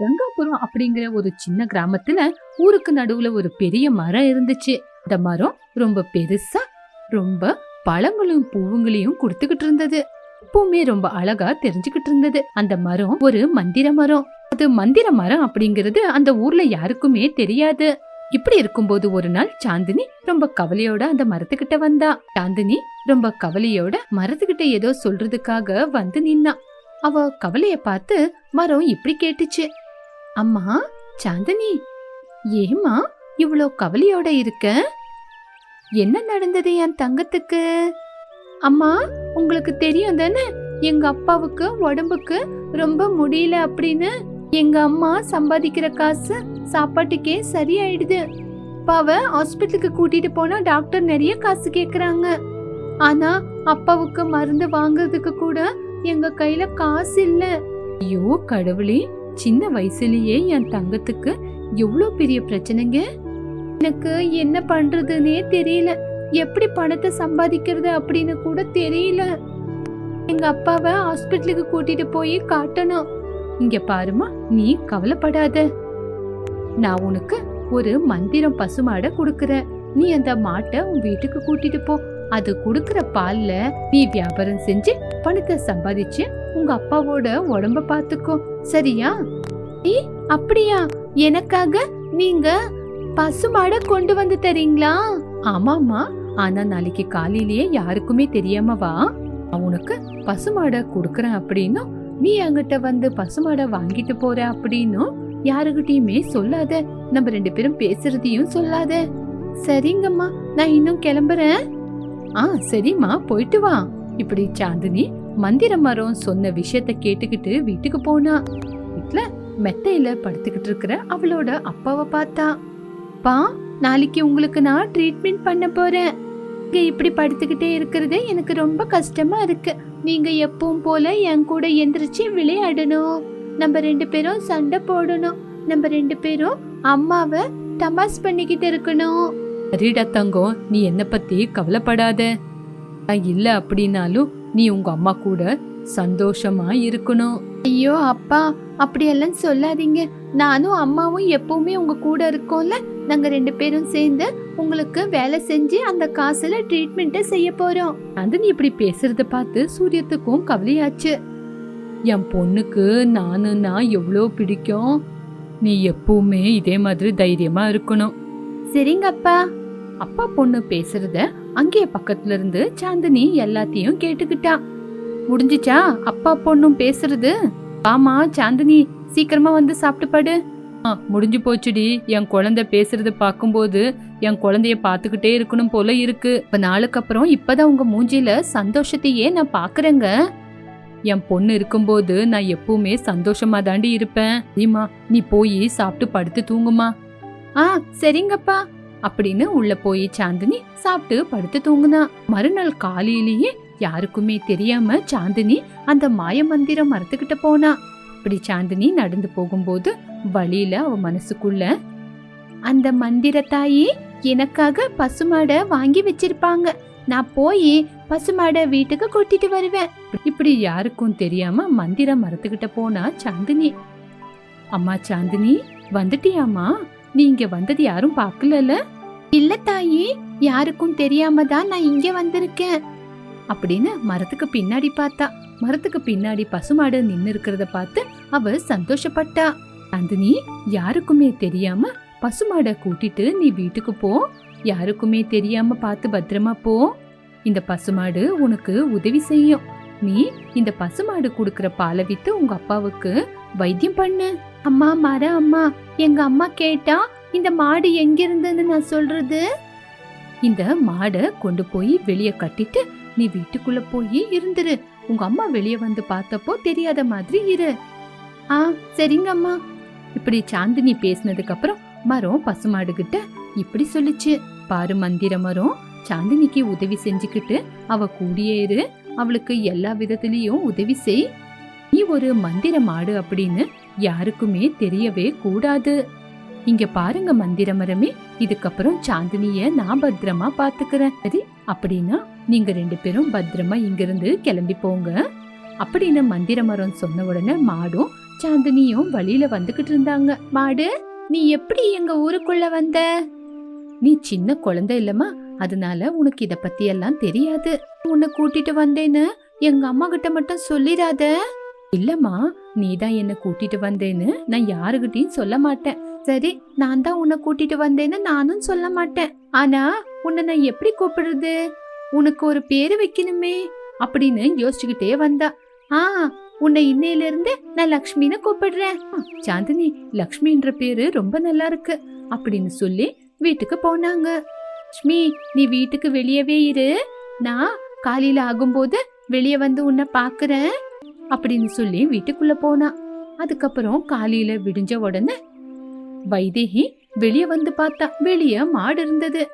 ரங்காபுரம் அப்படிங்கிற ஒரு சின்ன கிராமத்துல ஊருக்கு நடுவுல ஒரு பெரிய மரம் இருந்துச்சு. அந்த மரம் ரொம்ப பெருசா ரொம்ப பழங்களையும் பூவுங்களையும் கொடுத்துக்கிட்டு இருந்தது. எப்பவுமே ரொம்ப அழகா தெரிஞ்சுக்கிட்டு இருந்தது. அந்த மரம் ஒரு மந்திர மரம். அது மந்திர மரம் அப்படிங்கிறது அந்த ஊர்ல யாருக்குமே தெரியாது. இப்படி இருக்கும்போது ஒரு நாள் சாந்தினி ரொம்ப கவலையோட அந்த மரத்துக்கிட்ட வந்தா. சாந்தினி ரொம்ப கவலையோட மரத்துக்கிட்ட ஏதோ சொல்றதுக்காக வந்து நின்னா. அவ கவலைய பார்த்து மரம் இப்படி கேட்டுச்சு. அம்மா சாந்தினி ஏம்மா இவ்வளோ கவலையோட இருக்க? என்ன நடந்தது என் தங்கத்துக்கு? அம்மா உங்களுக்கு தெரியும் தானே எங்க அப்பாவுக்கு உடம்புக்கு ரொம்ப முடியல அப்படின்னு. எங்க அம்மா சம்பாதிக்கிற காசு சாப்பாட்டுக்கே சரியாயிடுது. அப்பாவை ஹாஸ்பிட்டலுக்கு கூட்டிட்டு போனா டாக்டர் நிறைய காசு கேக்குறாங்க. ஆனா அப்பாவுக்கு மருந்து வாங்குறதுக்கு கூட எங்க கையில காசு இல்ல. ஐயோ கடவுளே. சின்ன வயசுலயே என் தங்கத்துக்கு எவ்வளோ பெரிய பிரச்சனைங்க? எனக்கு என்ன பண்றதுன்னே தெரியல. எப்படி பணத்தை சம்பாதிக்கிறது அப்படின்னு கூட தெரியல. எங்க அப்பாவை ஹாஸ்பிட்டலுக்கு கூட்டிட்டு போய் காட்டணும். இங்க பாருமா நீ கவலைப்படாத. நான் உனக்கு ஒரு மந்திரம் பசுமாடை கொடுக்கறேன். நீ அந்த மாட்டை உன் வீட்டுக்கு கூட்டிட்டு போ. அது கொடுக்கற பால்ல நீ வியாபாரம் செஞ்சு பணத்தை சம்பாதிச்சு உங்க அப்பாவோட உடம்ப பாத்துக்கோ. சரியா? ஏ அப்படியா? எனக்காக நீங்க பசுமாட கொண்டு வந்து தரீங்களா? ஆமாமா ஆனா நாளைக்கு காலையிலேயே யாருக்குமே தெரியாம வா. நான் பசுமாடை கொடுக்கறேன் அப்படின்னும் நீ அங்கிட்ட வந்து பசுமாடை வாங்கிட்டு போற அப்படின்னும் யாருகிட்டயுமே சொல்லாத. நம்ம ரெண்டு பேரும் பேசுறதையும் சொல்லாத. சரிங்கம்மா நான் இன்னும் கிளம்புறேன். ஆ சரிம்மா போயிட்டு வா. இப்படி சாந்தினி மந்திர மரம் சொன்ன விஷயத்த கேட்டுக்கிட்டு வீட்டுக்கு போனா. வீட்டுல மெத்தையில படுத்துக்கிட்டு இருக்கிற அவளோட அப்பாவை பார்த்தா. பா நாளைக்கு உங்களுக்கு நான் ட்ரீட்மெண்ட் பண்ண போறேன். இங்க இப்படி படுத்துக்கிட்டே இருக்கிறது எனக்கு ரொம்ப கஷ்டமா இருக்கு. நீங்க எப்பவும் போல என் கூட எந்திரிச்சு விளையாடணும். நம்ம ரெண்டு பேரும் சண்டை போடணும். நம்ம ரெண்டு பேரும் அம்மாவை தமாஸ் பண்ணிக்கிட்டு இருக்கணும். சரிடா தங்கம் நீ என்ன பத்தி கவலைப்படாத. இல்ல அப்படின்னாலும் நீ உங்க அம்மா கூட சந்தோஷமா இருக்கணும். ஐயோ அப்பா அப்படியெல்லாம் சொல்லாதீங்க. நானும் அம்மாவும் எப்பவுமே உங்க கூட இருக்கோம்ல. நாங்க ரெண்டு பேரும் சேர்ந்து உங்களுக்கு வேலை செஞ்சு அந்த காசுல ட்ரீட்மெண்ட்டை செய்ய போறோம். அது நீ இப்படி பேசுறத பார்த்து சூரியத்துக்கும் கவலையாச்சு. என் பொண்ணுக்கு நானுன்னா எவ்வளோ பிடிக்கும். நீ எப்பவுமே இதே மாதிரி தைரியமா இருக்கணும். சரிங்க அப்பா அப்பா பொண்ணு பேசுறத அங்கே பக்கத்துல இருந்து சாந்தினி எல்லாத்தையும் கேட்டுக்கிட்டா. முடிஞ்சிச்சா? அப்பா பொண்ணும் பேசுறது? ஆமா சாந்தினி சீக்கிரமா வந்து சாப்பிட்டு படு. ஆ முடிஞ்சு போச்சுடி. என் குழந்தை பேசுறத பார்க்கும்போது என் குழந்தைய பார்த்துக்கிட்டே இருக்கணும் போல இருக்கு. இப்ப நாளுக்கு அப்புறம் இப்பதான் உங்க மூஞ்சியில சந்தோஷத்தையே நான் பாக்குறேங்க என் பொண்ணு இருக்கும்போது நான் எப்பவுமே சந்தோஷமா தாண்டி இருப்பேன். சரிம்மா நீ போய் சாப்பிட்டு படுத்து தூங்குமா. ஆ சரிங்கப்பா. அப்படின்னு உள்ள போய் சாந்தினி சாப்பிட்டு படுத்து தூங்குனா. மறுநாள் காலையிலேயே யாருக்குமே தெரியாம சாந்தினி அந்த மாய மந்திரம் மரத்துக்கிட்ட போனா. இப்படி சாந்தினி நடந்து போகும்போது வழியில அவ மனசுக்குள்ள அந்த மந்திர தாயி எனக்காக பசுமாடை வாங்கி வச்சிருப்பாங்க. நான் போய் பசுமாடை வீட்டுக்கு கூட்டிட்டு வருவேன். இப்படி யாருக்கும் தெரியாம மந்திர மரத்துக்கிட்ட போனா சாந்தினி. அம்மா சாந்தினி வந்துட்டியாமா நீ இங்க வந்தது யாரும் பார்க்கலல? இல்ல தாயி யாருக்கும் தெரியாம தான் நான் இங்க வந்திருக்கேன். அப்படின்னு மரத்துக்கு பின்னாடி பார்த்தா. மரத்துக்கு பின்னாடி பசுமாடு நின்னு இருக்கிறத பார்த்து அவ சந்தோஷப்பட்டா. சாந்தினி யாருக்குமே தெரியாம பசுமாடை கூட்டிட்டு நீ வீட்டுக்கு போ. யாருக்குமே தெரியாம பார்த்து பத்திரமா போ. இந்த பசுமாடு உனக்கு உதவி செய்யும். நீ இந்த பசுமாடு குடுக்கற பாலை வித்து உங்க அப்பாவுக்கு வைத்தியம் பண்ணு. அம்மா மர அம்மா எங்க அம்மா கேட்டா இந்த மாடு எங்க இருந்ததுன்னு நான் சொல்றது? இந்த மாடை கொண்டு போய் வெளியே கட்டிட்டு நீ வீட்டுக்குள்ள போய் இருந்துரு. உங்க அம்மா வெளியே வந்து பார்த்தப்போ தெரியாத மாதிரி இரு. ஆ சரிங்க அம்மா. இப்படி சாந்தினி பேசினதுக்கு அப்புறம் மரம் பசுமாடுகிட்ட இப்படி சொல்லுச்சு. பாரு மந்திர மரம் சாந்தினிக்கு உதவி செஞ்சுக்கிட்டு அவ கூடியே இரு. அவளுக்கு எல்லா விதத்திலையும் உதவி செய். ஒரு மந்திர மாடு அப்படின்னு யாருக்குமே தெரியவே கூடாது. இங்க பாருங்க மந்திர மரமே இதுக்கப்புறம் சாந்தினிய நான் பத்திரமா பாத்துக்கிறேன். சரி அப்படின்னா நீங்க ரெண்டு பேரும் பத்திரமா இங்கிருந்து கிளம்பி போங்க. அப்படின்னு மந்திர மரம் சொன்ன உடனே மாடும் சாந்தினியும் வழியில வந்துகிட்டு இருந்தாங்க. மாடு நீ எப்படி எங்க ஊருக்குள்ள வந்த? நீ சின்ன குழந்தை இல்லம்மா அதனால உனக்கு இத பத்தி எல்லாம் தெரியாது. உன்னை கூட்டிட்டு வந்தேன்னு எங்க அம்மா கிட்ட மட்டும் சொல்லிடாத. இல்லம்மா நீ தான் என்ன கூட்டிட்டு வந்தேன்னு நான் யாருகிட்டயும் சொல்ல மாட்டேன். சரி நான் தான் உன்னை கூட்டிட்டு வந்தேன்னு நானும் சொல்ல மாட்டேன். ஆனா உன்னை நான் எப்படி கூப்பிடுறது? உனக்கு ஒரு பேரு வைக்கணுமே அப்படின்னு யோசிச்சுக்கிட்டே வந்தா. ஆ உன்னை இன்னையில இருந்து நான் லக்ஷ்மின்னு கூப்பிடுறேன். சாந்தினி லக்ஷ்மின்ற பேரு ரொம்ப நல்லா இருக்கு அப்படின்னு சொல்லி வீட்டுக்கு போனாங்க. லக்ஷ்மி நீ வீட்டுக்கு வெளியவே இரு. நான் காலையில ஆகும்போது வெளியே வந்து உன்னை பாக்குறேன். அப்படின்னு சொல்லி வீட்டுக்குள்ள போனா. அதுக்கப்புறம் காலையில விடிஞ்ச உடனே வைதேகி வெளியே வந்து பார்த்தா வெளிய மாடு இருந்தது.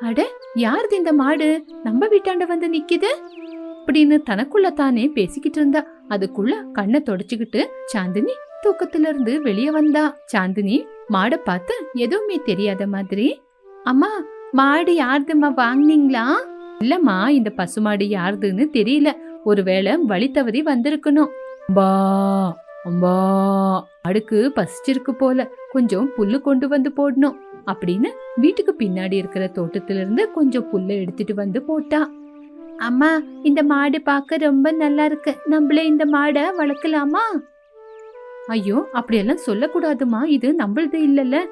அட யாருது இந்த மாடு? நம்ம வீட்டாண்ட வந்து நிக்குது? அப்படின்னு தனக்குள்ள தானே பேசிக்கிட்டு இருந்தா. அதுக்குள்ள கண்ணை தொடச்சுக்கிட்டு சாந்தினி தூக்கத்துல இருந்து வெளியே வந்தா. சாந்தினி மாடை பார்த்து எதுவுமே தெரியாத மாதிரி. அம்மா மாடு யாருதும்மா? வாங்கினீங்களா? இல்லம்மா இந்த பசுமாடு யாருதுன்னு தெரியல. ஒருவேளை வழித்தவதி வந்திருக்கணும். பா அம்பா. அடுக்கு பசிச்சிருக்கு போல. கொஞ்சம் புல்லு கொண்டு வந்து போடணும். அப்படின்னு வீட்டுக்கு பின்னாடி இருக்கிற தோட்டத்திலிருந்து கொஞ்சம் புல்லை எடுத்துட்டு வந்து போட்டா. அம்மா இந்த மாடு பார்க்க ரொம்ப நல்லா இருக்கு. நம்மளே இந்த மாடை வளர்க்கலாமா? ஐயோ அப்படியெல்லாம் சொல்லக்கூடாதுமா. இது நம்மளது இல்லைல்ல.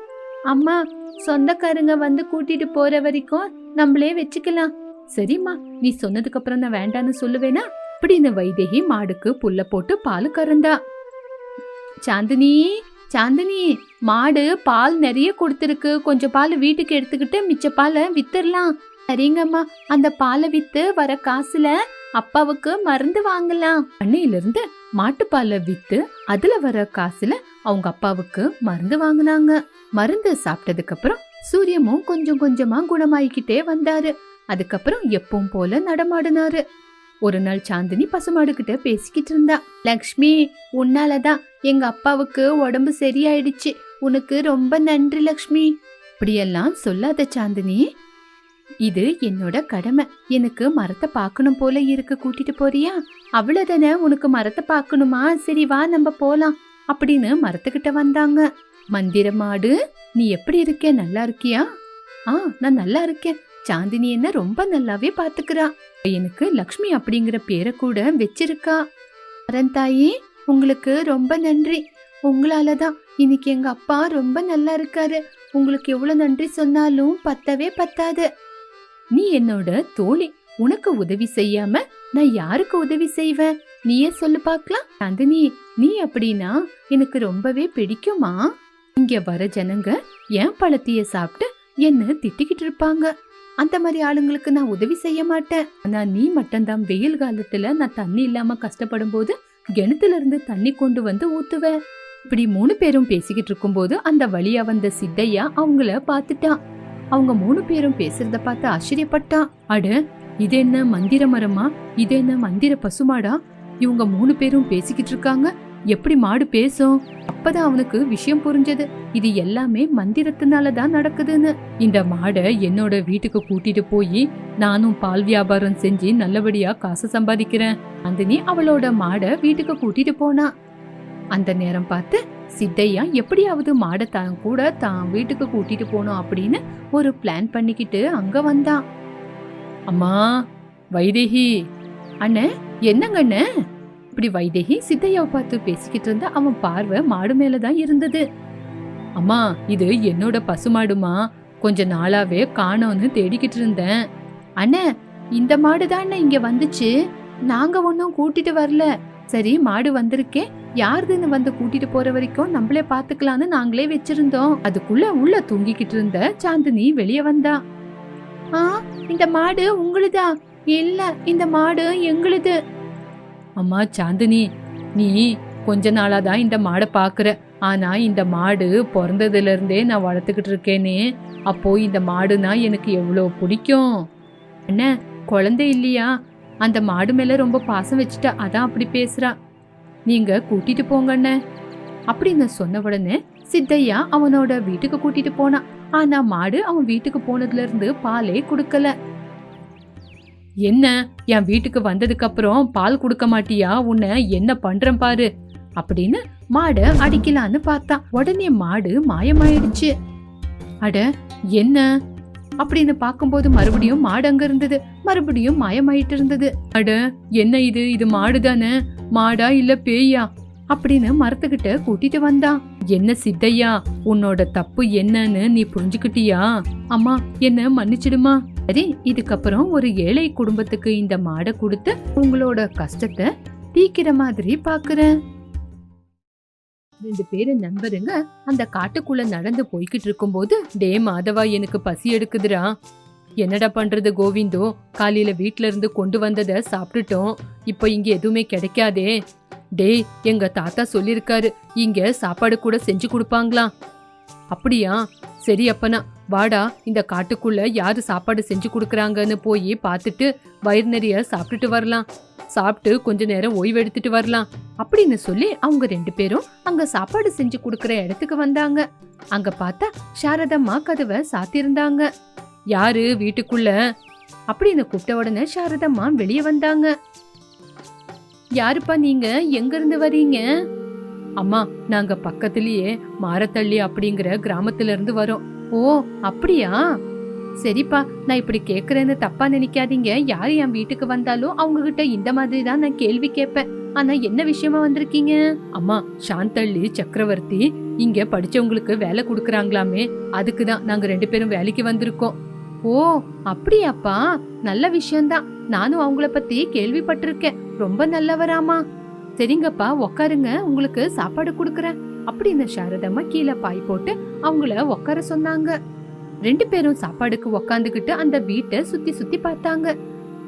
அம்மா சொந்தக்காரங்க வந்து கூட்டிட்டு போற வரைக்கும் நம்மளே வச்சுக்கலாம். சரிம்மா நீ சொன்னதுக்கு அப்புறம் நான் வேண்டான்னு சொல்லுவேனா? அப்படின்னு வைதேகி மாடுக்கு புல்ல போட்டு பால் கறந்தா. சாந்தினி சாந்தினி மாடு பால் நிறைய கொடுத்துருக்கு. கொஞ்சம் பால் வீட்டுக்கு எடுத்துக்கிட்டு மிச்ச பாலை வித்துடலாம். சரிங்கம்மா. அந்த பாலை வித்து வர காசுல அப்பாவுக்கு மருந்து வாங்கலாம். அன்னையிலிருந்து மாட்டுப்பாலை வித்து அதுல வர காசுல அவங்க அப்பாவுக்கு மருந்து வாங்குனாங்க. மருந்து சாப்பிட்டதுக்கு அப்புறம் சூரியமும் கொஞ்சம் கொஞ்சமா குணமாயிக்கிட்டே வந்தாரு. அதுக்கப்புறம் எப்பவும் போல நடமாடினாரு. ஒரு நாள் சாந்தினி பசுமாடு கிட்ட பேசிக்கிட்டு இருந்தா. லக்ஷ்மி உன்னாலதான் எங்க அப்பாவுக்கு உடம்பு சரியாயிடுச்சு. உனக்கு ரொம்ப நன்றி லக்ஷ்மி. இப்படியெல்லாம் சொல்லாத சாந்தினி. இது என்னோட கடமை. எனக்கு மரத்தை பார்க்கணும் போல இருக்கு. கூட்டிட்டு போறியா? அவ்வளவுதானே? உனக்கு மரத்தை பார்க்கணுமா? சரி வா நம்ம போலாம். அப்படின்னு மரத்துக்கிட்ட வந்தாங்க. மந்திர மாடு நீ எப்படி இருக்க? நல்லா இருக்கியா? ஆ நான் நல்லா இருக்கேன். சாந்தினி என்ன ரொம்ப நல்லாவே பாத்துக்கிறா எனக்கு லக்ஷ்மி அப்படிங்கிற பேரை கூட வச்சிருக்கா. தாயி உங்களுக்கு ரொம்ப நன்றி. உங்களால தான் இன்னைக்கு எங்க அப்பா ரொம்ப நல்லா இருக்காரு. உங்களுக்கு எவ்வளவு நன்றி சொன்னாலும் பத்தவே பத்தாது. நீ என்னோட தோழி. உனக்கு உதவி செய்யாம நான் யாருக்கு உதவி செய்வேன்? நீயே சொல்லு பார்க்கலாம். நந்தினி நீ அப்படின்னா எனக்கு ரொம்பவே பிடிக்குமா? இங்க வர ஜனங்க என் பழத்தைய சாப்பிட்டு என்ன திட்டிக்கிட்டு இருப்பாங்க. அந்த மாதிரி ஆளுங்களுக்கு நான் உதவி செய்ய மாட்டேன். ஆனா நீ மட்டும்தான் வெயில் காலத்துல நான் தண்ணி இல்லாம கஷ்டப்படும் போது கிணத்துல இருந்து தண்ணி கொண்டு வந்து ஊத்துவ. இப்படி மூணு பேரும் பேசிக்கிட்டு இருக்கும்போது அந்த வழியா வந்த சித்தையா அவங்கள பார்த்துட்டான் அவங்க மூணு பேரும் பேசுறத பார்த்து ஆச்சரியப்பட்டான் அட இது என்ன மந்திர மரமா? இது என்ன மந்திர பசுமாடா? இவங்க மூணு பேரும் பேசிக்கிட்டு இருக்காங்க. எப்படி மாடு பேசும்? அப்பதான் அவனுக்கு விஷயம் புரிஞ்சது. இது எல்லாமே மந்திரத்தினால தான் நடக்குதுன்னு. இந்த மாடை என்னோட வீட்டுக்கு கூட்டிட்டு போய் நானும் பால் வியாபாரம் செஞ்சு நல்லபடியா காசு சம்பாதிக்கிறேன். அந்தனி அவளோட மாடை வீட்டுக்கு கூட்டிட்டு போனா. அந்த நேரம் பார்த்து சித்தையா எப்படியாவது மாடை தான் கூட தான் வீட்டுக்கு கூட்டிட்டு போனோம் அப்படின்னு ஒரு பிளான் பண்ணிக்கிட்டு அங்க வந்தான் அம்மா வைதேகி. அண்ணே என்னங்கண்ணே இப்படி வைதேகி சித்தையாவை பார்த்து பேசிக்கிட்டு இருந்த அவன் பார்வை மாடு மேலதான் இருந்தது. அம்மா இது என்னோட பசுமாடுமா. கொஞ்ச நாளாவே காணோன்னு தேடிக்கிட்டு இருந்தேன். அண்ணே இந்த மாடு தான் இங்க வந்துச்சு? நாங்க ஒன்னும் கூட்டிட்டு வரல. சரி மாடு வந்திருக்கே. யாருதுன்னு வந்து கூட்டிட்டு போற வரைக்கும் நம்மளே பாத்துக்கலாம்னு நாங்களே வச்சிருந்தோம். அதுக்குள்ள உள்ள தூங்கிக்கிட்டு இருந்த சாந்தினி வெளியே வந்தா. ஆ இந்த மாடு உங்களுதா? இல்ல இந்த மாடு எங்களுது. அம்மா சாந்தினி நீ கொஞ்ச நாளாக தான் இந்த மாடை பார்க்குற. ஆனால் இந்த மாடு பிறந்ததுலேருந்தே நான் வளர்த்துக்கிட்டு இருக்கேனே. அப்போ இந்த மாடுனா எனக்கு எவ்வளோ பிடிக்கும்? என்ன குழந்தை இல்லையா? அந்த மாடு மேலே ரொம்ப பாசம் வச்சுட்டா அதான் அப்படி பேசுகிறா நீங்கள் கூட்டிகிட்டு போங்க அண்ணே. அப்படின்னு சொன்ன உடனே சித்தையா அவனோட வீட்டுக்கு கூட்டிகிட்டு போனான் ஆனால் மாடு அவன் வீட்டுக்கு போனதுலேருந்து பாலே கொடுக்கல. என்ன என் வீட்டுக்கு வந்ததுக்கு அப்புறம் பால் கொடுக்க மாட்டியா? உன்னை என்ன பண்றேன் பாரு. அப்படின்னு மாடை அடிக்கலான்னு பார்த்தான் உடனே மாடு மாயமாயிடுச்சு. அட என்ன? அப்படின்னு பார்க்கும்போது மறுபடியும் மாடு அங்க இருந்தது. மறுபடியும் மாயமாயிட்டு இருந்தது. அட என்ன இது? இது மாடு தானே மாடா இல்ல பேயா? அப்படின்னு மரத்துக்கிட்ட கூட்டிட்டு வந்தான். என்ன சித்தையா உன்னோட தப்பு என்னன்னு நீ புரிஞ்சுக்கிட்டியா? அம்மா என்ன மன்னிச்சிடுமா? சரி இதுக்கப்புறம் ஒரு ஏழை குடும்பத்துக்கு இந்த மாடை கொடுத்து உங்களோட கஷ்டத்தை தீக்கிற மாதிரி பாக்குறேன். ரெண்டு பேரும் நண்பருங்க அந்த காட்டுக்குள்ள நடந்து போய்கிட்டு இருக்கும்போது டே மாதவா எனக்கு பசி எடுக்குதுடா. என்னடா பண்றது கோவிந்தோ? காலையில வீட்ல இருந்து கொண்டு வந்ததை சாப்பிட்டுட்டோம். இப்போ இங்க எதுவுமே கிடைக்காதே. டேய் எங்க தாத்தா சொல்லிருக்காரு இங்க சாப்பாடு கூட செஞ்சு கொடுப்பாங்களாம். அப்படியா? சரி அப்பனா வாடா இந்த காட்டுக்குள்ள யாரு சாப்பாடு செஞ்சு கொடுக்குறாங்கன்னு போய் பார்த்துட்டு வயிறு நிறைய சாப்பிட்டுட்டு வரலாம். சாப்பிட்டு கொஞ்ச நேரம் ஓய்வு எடுத்துட்டு வரலாம். அப்படின்னு சொல்லி அவங்க ரெண்டு பேரும் அங்க சாப்பாடு செஞ்சு கொடுக்கற இடத்துக்கு வந்தாங்க. அங்க பார்த்தா சாரதம்மா கதவை சாத்தியிருந்தாங்க யாரு வீட்டுக்குள்ள? அப்படின்னு கூப்பிட்ட உடனே சாரதம்மா வெளியே வந்தாங்க. யாருப்பா நீங்க? எங்க இருந்து வரீங்க? அம்மா நாங்க பக்கத்திலேயே மாரத்தள்ளி அப்படிங்கிற கிராமத்துல இருந்து வரோம். ஓ அப்படியா? சரிப்பா நான் இப்படி கேக்குறேன்னு தப்பா நினைக்காதீங்க. யார் என் வீட்டுக்கு வந்தாலும் அவங்க கிட்ட இந்த மாதிரி தான் நான் கேள்வி கேட்பேன். ஆனா என்ன விஷயமா வந்திருக்கீங்க? அம்மா சாந்தள்ளி சக்கரவர்த்தி இங்க படிச்சவங்களுக்கு வேலை கொடுக்கறாங்களாமே. அதுக்கு தான் நாங்க ரெண்டு பேரும் வேலைக்கு வந்திருக்கோம். ஓ அப்படியாப்பா? நல்ல விஷயம்தான். நானும் அவங்கள பத்தி கேள்விப்பட்டிருக்கேன். ரொம்ப நல்லவராமா சரிங்கப்பா உக்காருங்க உங்களுக்கு சாப்பாடு கொடுக்கறேன். அப்படின்னு சாரதம்மா கீழே பாய் போட்டு அவங்கள உட்கார சொன்னாங்க. ரெண்டு பேரும் சாப்பாடுக்கு உக்காந்துக்கிட்டு அந்த வீட்டை சுத்தி சுத்தி பார்த்தாங்க.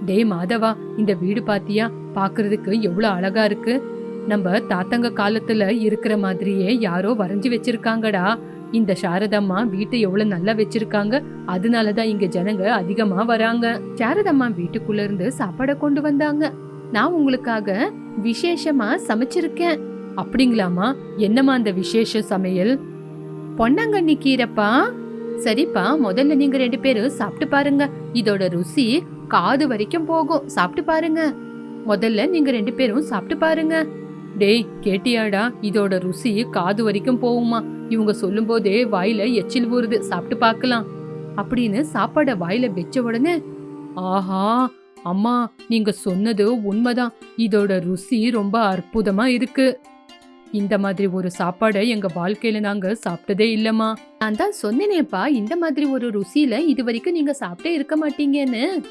டே மாதவா இந்த வீடு பாத்தியா? பாக்குறதுக்கு எவ்வளவு அழகா இருக்கு. நம்ம தாத்தங்க காலத்துல இருக்கிற மாதிரியே யாரோ வரைஞ்சி வச்சிருக்காங்கடா. இந்த சாரதம்மா வீட்டை எவ்வளவு நல்லா வச்சிருக்காங்க. அதனாலதான் இங்க ஜனங்க அதிகமா வராங்க. சாரதம்மா வீட்டுக்குள்ள இருந்து சாப்பாடை கொண்டு வந்தாங்க. நான் உங்களுக்காக விசேஷமா சமைச்சிருக்கேன். அப்படிங்களாமா? என்னம்மா அந்த விசேஷ சமையல்? பொன்னாங்கண்ணி கீரைப்பா? சரிப்பா முதல்ல நீங்க ரெண்டு பேரும் சாப்பிட்டு பாருங்க. இதோட ருசி காது வரைக்கும் போகும். சாப்பிட்டு பாருங்க. முதல்ல நீங்க ரெண்டு பேரும் சாப்பிட்டு பாருங்க. டேய் கேட்டியாடா? இதோட ருசி காது வரைக்கும் போகுமா? இவங்க சொல்லும் போதே வாயில எச்சில் ஊறுது. சாப்பிட்டு பார்க்கலாம். அப்படின்னு சாப்பாடை வாயில வச்ச உடனே ஆஹா அம்மா நீங்க சொன்னது உண்மைதான். இதோட ருசி ரொம்ப அற்புதமா இருக்கு. இந்த மாதிரி ஒரு சாப்பாடை எங்க வாழ்க்கையில நாங்க சாப்பிட்டதே இல்லம்மா. நான் தான் சொன்னேனேப்பா இந்த மாதிரி ஒரு ருசியில இது வரைக்கும் நீங்க சாப்பிட்டே இருக்க மாட்டீங்கன்னு.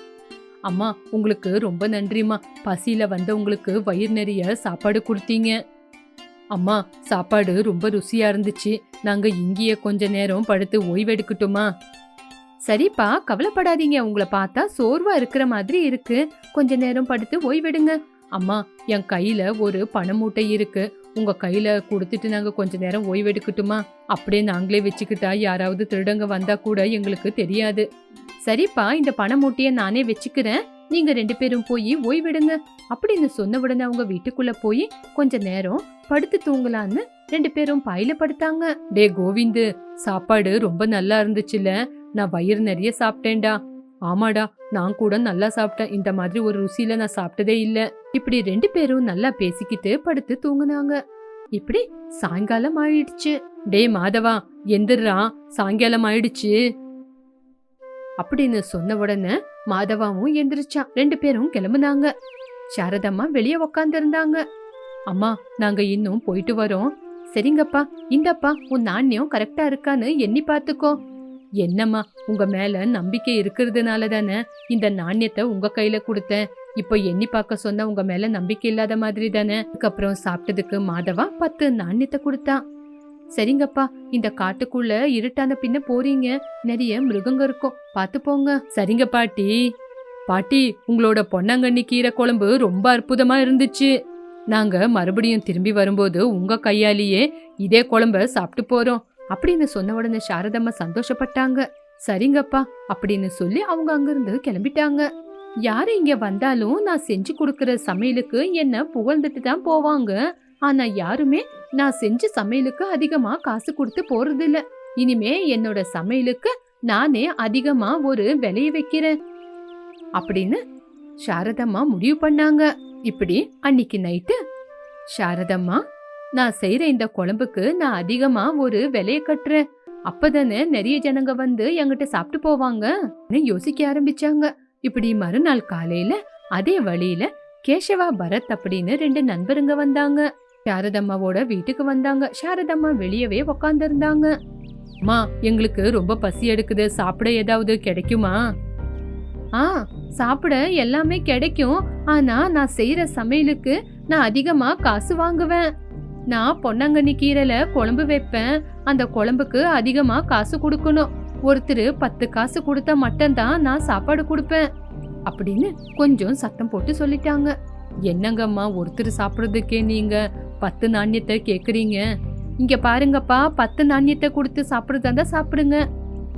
அம்மா உங்களுக்கு ரொம்ப நன்றிம்மா. பசியில வந்தவங்களுக்கு வயிறு நிறைய சாப்பாடு கொடுத்தீங்க. அம்மா சாப்பாடு ரொம்ப ருசியா இருந்துச்சு. நாங்க இங்கேயே கொஞ்ச நேரம் படுத்து ஓய்வெடுக்கட்டுமா? சரிப்பா கவலைப்படாதீங்க. உங்களை பார்த்தா சோர்வா இருக்கிற மாதிரி இருக்கு. கொஞ்ச நேரம் படுத்து ஓய்வெடுங்க அம்மா என் கையில ஒரு பண மூட்டை இருக்கு. உங்க கையில கொடுத்துட்டு நாங்க கொஞ்ச நேரம் ஓய்வெடுக்கட்டுமா அப்படியே நாங்களே வச்சுக்கிட்டா யாராவது திருடங்க வந்தா கூட எங்களுக்கு தெரியாது. சரிப்பா இந்த பண மூட்டைய நானே வச்சுக்கிறேன். நீங்க ரெண்டு பேரும் போய் ஓய்வெடுங்க அப்படின்னு சொன்ன உடனே அவங்க வீட்டுக்குள்ள போய் கொஞ்ச நேரம் படுத்து தூங்கலான்னு ரெண்டு பேரும் பாயில படுத்தாங்க. டே கோவிந்து சாப்பாடு ரொம்ப நல்லா இருந்துச்சுல நான் வயிறு நிறைய சாப்பிட்டேன்டா. ஆமாடா நான் கூட நல்லா சாப்பிட்டேன். இந்த மாதிரி ஒரு ருசியில நான் சாப்பிட்டதே இல்ல. இப்படி ரெண்டு பேரும் நல்லா பேசிக்கிட்டு படுத்து தூங்குனாங்க. இப்படி சாயங்காலம் ஆயிடுச்சு. டே மாதவா எந்திரா சாயங்காலம் ஆயிடுச்சு. அப்படின்னு சொன்ன உடனே மாதவாவும் எந்திரிச்சான். ரெண்டு பேரும் கிளம்புனாங்க. சாரதம்மா வெளியே உக்காந்துருந்தாங்க. அம்மா நாங்க இன்னும் போயிட்டு வரோம். சரிங்கப்பா இந்தப்பா உன் நாணயம் கரெக்டா இருக்கான்னு எண்ணி பாத்துக்கோ என்னம்மா உங்க மேல நம்பிக்கை இருக்கிறதுனால தானே இந்த நாணயத்தை உங்க கையில கொடுத்தேன். இப்போ எண்ணி பார்க்க சொன்னா உங்க மேல நம்பிக்கை இல்லாத மாதிரி தானே? அதுக்கப்புறம் சாப்பிட்டதுக்கு மாதவா பத்து நாணயத்தை கொடுத்தான் சரிங்கப்பா இந்த காட்டுக்குள்ள இருட்டான பின்ன போறீங்க. நிறைய மிருகங்க இருக்கும். பார்த்து போங்க. சரிங்க பாட்டி. பாட்டி உங்களோட பொன்னாங்கண்ணி கீரை குழம்பு ரொம்ப அற்புதமா இருந்துச்சு. நாங்க மறுபடியும் திரும்பி வரும்போது உங்க கையாலேயே இதே குழம்ப சாப்பிட்டு போறோம். அப்படின்னு சொன்ன உடனே சாரதம்மா சந்தோஷப்பட்டாங்க. சரிங்கப்பா அப்படின்னு சொல்லி அவங்க அங்கிருந்து கிளம்பிட்டாங்க. யாரு இங்க வந்தாலும் நான் செஞ்சு கொடுக்கற சமையலுக்கு என்ன புகழ்ந்துட்டு தான் போவாங்க. ஆனா யாருமே நான் செஞ்ச சமையலுக்கு அதிகமா காசு கொடுத்து போறது இல்ல இனிமே என்னோட சமையலுக்கு நானே அதிகமா ஒரு விலைய வைக்கிறேன். அப்படின்னு சாரதம்மா முடிவு பண்ணாங்க. இப்படி அன்னைக்கு நைட்டு சாரதம்மா நான் செய்யற இந்த குழம்புக்கு நான் அதிகமா ஒரு விலைய கட்டுறேன். அப்பதானே நிறைய ஜனங்க வந்து என்கிட்ட சாப்பிட்டு போவாங்க. யோசிக்க ஆரம்பிச்சாங்க. இப்படி மறுநாள் காலையில அதே வழியில கேசவா பரத் அப்படின்னு ரெண்டு நண்பருங்க வந்தாங்க. சாரதம்மாவோட வீட்டுக்கு வந்தாங்க. சாரதம்மா வெளியவே உக்காந்து இருந்தாங்க அம்மா எங்களுக்கு ரொம்ப பசி எடுக்குது. சாப்பிட ஏதாவது கிடைக்குமா? ஆ சாப்பிட எல்லாமே கிடைக்கும். ஆனா நான் செய்யற சமையலுக்கு நான் அதிகமா காசு வாங்குவேன். நான் பொன்னாங்கண்ணி கீரைல குழம்பு வைப்பேன். அந்த குழம்புக்கு அதிகமா காசு கொடுக்கணும். ஒருத்தர் பத்து காசு கொடுத்தா மட்டும்தான் நான் சாப்பாடு கொடுப்பேன். அப்படின்னு கொஞ்சம் சத்தம் போட்டு சொல்லிட்டாங்க. என்னங்கம்மா ஒருத்தர் சாப்பிட்றதுக்கே நீங்க பத்து நாணயத்தை கேட்குறீங்க இங்க பாருங்கப்பா பத்து நாணயத்தை கொடுத்து சாப்பிட்றதா இருந்தா சாப்பிடுங்க.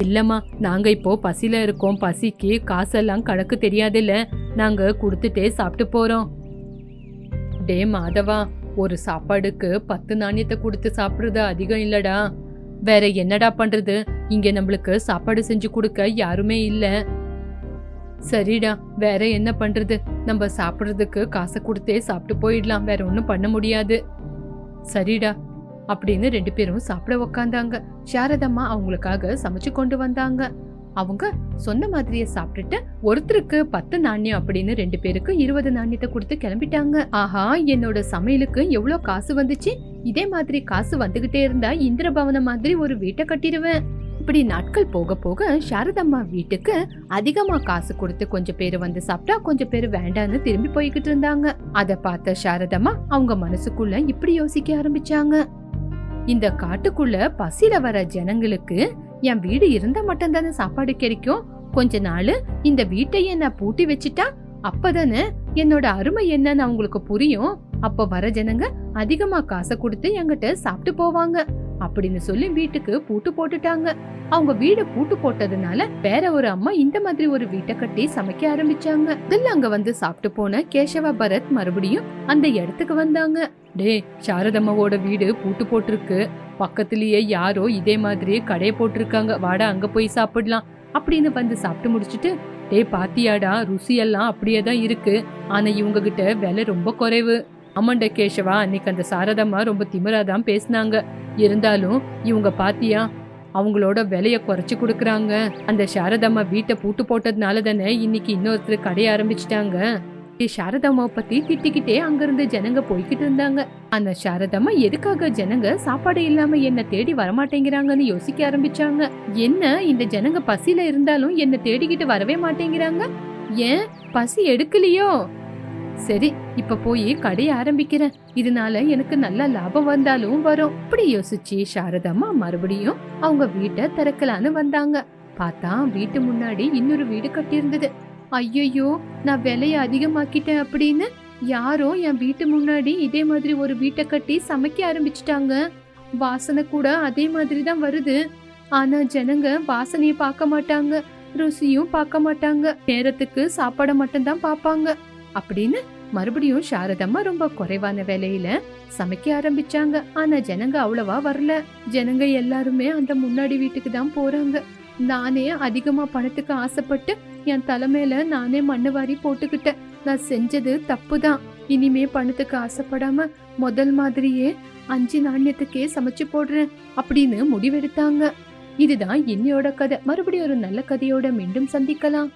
இல்லம்மா நாங்க இப்போ பசியில இருக்கோம். பசிக்கு காசெல்லாம் கணக்கு தெரியாதுல்ல. நாங்க கொடுத்துட்டே சாப்பிட்டு போறோம். டே மாதவா ஒரு சாப்பாடுக்கு பத்து நாணயத்தை கொடுத்து சாப்பிடுறது அதிகம் இல்லடா. வேற என்னடா பண்றது? இங்க நம்மளுக்கு சாப்பாடு செஞ்சு கொடுக்க யாருமே இல்ல. சரிடா வேற என்ன பண்றது? நம்ம சாப்பிட்றதுக்கு காசை கொடுத்தே சாப்பிட்டு போயிடலாம். வேற ஒன்றும் பண்ண முடியாது. சரிடா அப்படின்னு ரெண்டு பேரும் சாப்பிட உக்காந்தாங்க. சாரதம்மா அவங்களுக்காக சமைச்சு கொண்டு வந்தாங்க. அவங்க சொன்ன மாதிரியே சாப்பிட்டுட்டு ஒருத்தருக்கு பத்து நாணயம் அப்படின்னு ரெண்டு பேருக்கு இருபது நாணயத்தை கொடுத்து கிளம்பிட்டாங்க. ஆஹா என்னோட சமையலுக்கு எவ்வளவு காசு வந்துச்சு? இதே மாதிரி காசு வந்துகிட்டே இருந்தா இந்திரபவன மாதிரி ஒரு வீட்டை கட்டிடுவேன். இப்படி நாட்கள் போக போக சாரதம்மா வீட்டுக்கு அதிகமா காசு கொடுத்து கொஞ்சம் பேர் வந்து சாப்பிட்டா கொஞ்சம் பேர் வேண்டான்னு திரும்பி போய்கிட்டு இருந்தாங்க. அதை பார்த்த சாரதம்மா அவங்க மனசுக்குள்ள இப்படி யோசிக்க ஆரம்பிச்சாங்க. இந்த காட்டுக்குள்ள பசியில வர ஜனங்களுக்கு என் வீடு இருந்தா மட்டும்தானே சாப்பாடு கிடைக்கும்? கொஞ்ச நாள் இந்த வீட்டையே நான் பூட்டி வச்சுட்டா? அப்பதானே என்னோட அருமை என்னன்னு அவங்களுக்கு புரியும். அப்ப வர ஜனங்க அதிகமா காசை கொடுத்து என்கிட்ட சாப்பிட்டு போவாங்க. அப்படின்னு சொல்லி வீட்டுக்கு பூட்டு போட்டுட்டாங்க. அவங்க வீடு பூட்டு போட்டதுனால வேற ஒரு அம்மா இந்த மாதிரி ஒரு வீட்டை கட்டி சமைக்க ஆரம்பிச்சாங்க. இதுல அங்க வந்து சாப்பிட்டு போன கேசவ பரத் மறுபடியும் அந்த இடத்துக்கு வந்தாங்க. டே சாரதம்மாவோட வீடு பூட்டு போட்டிருக்கு. பக்கத்துலேயே யாரோ இதே மாதிரியே கடையை போட்டிருக்காங்க. வாடா அங்க போய் சாப்பிடலாம். அப்படின்னு வந்து சாப்பிட்டு முடிச்சிட்டு டே பாத்தியாடா ருசியெல்லாம் அப்படியே தான் இருக்கு. ஆனா இவங்க கிட்ட விலை ரொம்ப குறைவு. அம்மண்ட கேசவா அன்னைக்கு அந்த சாரதம்மா ரொம்ப திமிரா தான் பேசினாங்க. இருந்தாலும் இவங்க பாத்தியா அவங்களோட விலைய குறைச்சு கொடுக்கறாங்க. அந்த சாரதம்மா வீட்டை பூட்டு போட்டதுனால தானே இன்னைக்கு இன்னொருத்தர் கடைய ஆரம்பிச்சிட்டாங்க. சாரதாம்மாவை பத்தி திட்டிக்கிட்டே அங்கிருந்து ஜனங்க போய்கிட்டு இருந்தாங்க. அந்த சாரதாம்மா எதுக்காக ஜனங்க சாப்பாடு இல்லாம என்ன தேடி வரமாட்டேங்கிறாங்கன்னு யோசிக்க ஆரம்பிச்சாங்க. என்ன இந்த ஜனங்க பசியில இருந்தாலும் என்ன தேடிக்கிட்டு வரவே மாட்டேங்கிறாங்க? ஏன்? பசி எடுக்கலையோ? சரி இப்ப போய் கடைய ஆரம்பிக்கிறேன். இதனால எனக்கு நல்ல லாபம் வந்தாலும் வரும். இப்படி யோசிச்சு சாரதாம்மா மறுபடியும் அவங்க வீட்டை திறக்கலான்னு வந்தாங்க. பார்த்தா வீட்டு முன்னாடி இன்னொரு வீடு கட்டியிருந்தது. ஐயையோ நான் விலையை அதிகமாக்கிட்டேன் அப்படின்னு? யாரோ என் வீட்டு முன்னாடி இதே மாதிரி ஒரு வீட்டை கட்டி சமைக்க ஆரம்பிச்சிட்டாங்க. வாசனை கூட அதே மாதிரி தான் வருது. ஆனா ஜனங்க வாசனையை பார்க்க மாட்டாங்க. ருசியும் பார்க்க மாட்டாங்க. நேரத்துக்கு சாப்பாடை மட்டும்தான் பார்ப்பாங்க. அப்படின்னு மறுபடியும் சாரதம்மா ரொம்ப குறைவான வேலையில சமைக்க ஆரம்பிச்சாங்க. ஆனா ஜனங்க அவ்வளவா வரல. ஜனங்க எல்லாருமே அந்த முன்னாடி வீட்டுக்கு தான் போறாங்க. நானே அதிகமா பணத்துக்கு ஆசைப்பட்டு என் தலைமையில நானே மண்ணு வாரி போட்டுக்கிட்டேன். நான் செஞ்சது தப்பு தான் இனிமே பணத்துக்கு ஆசைப்படாம முதல் மாதிரியே அஞ்சு நாணயத்துக்கே சமைச்சு போடுறேன் அப்படின்னு முடிவெடுத்தாங்க. இதுதான் என்னையோட கதை. மறுபடியும் ஒரு நல்ல கதையோட மீண்டும் சந்திக்கலாம்.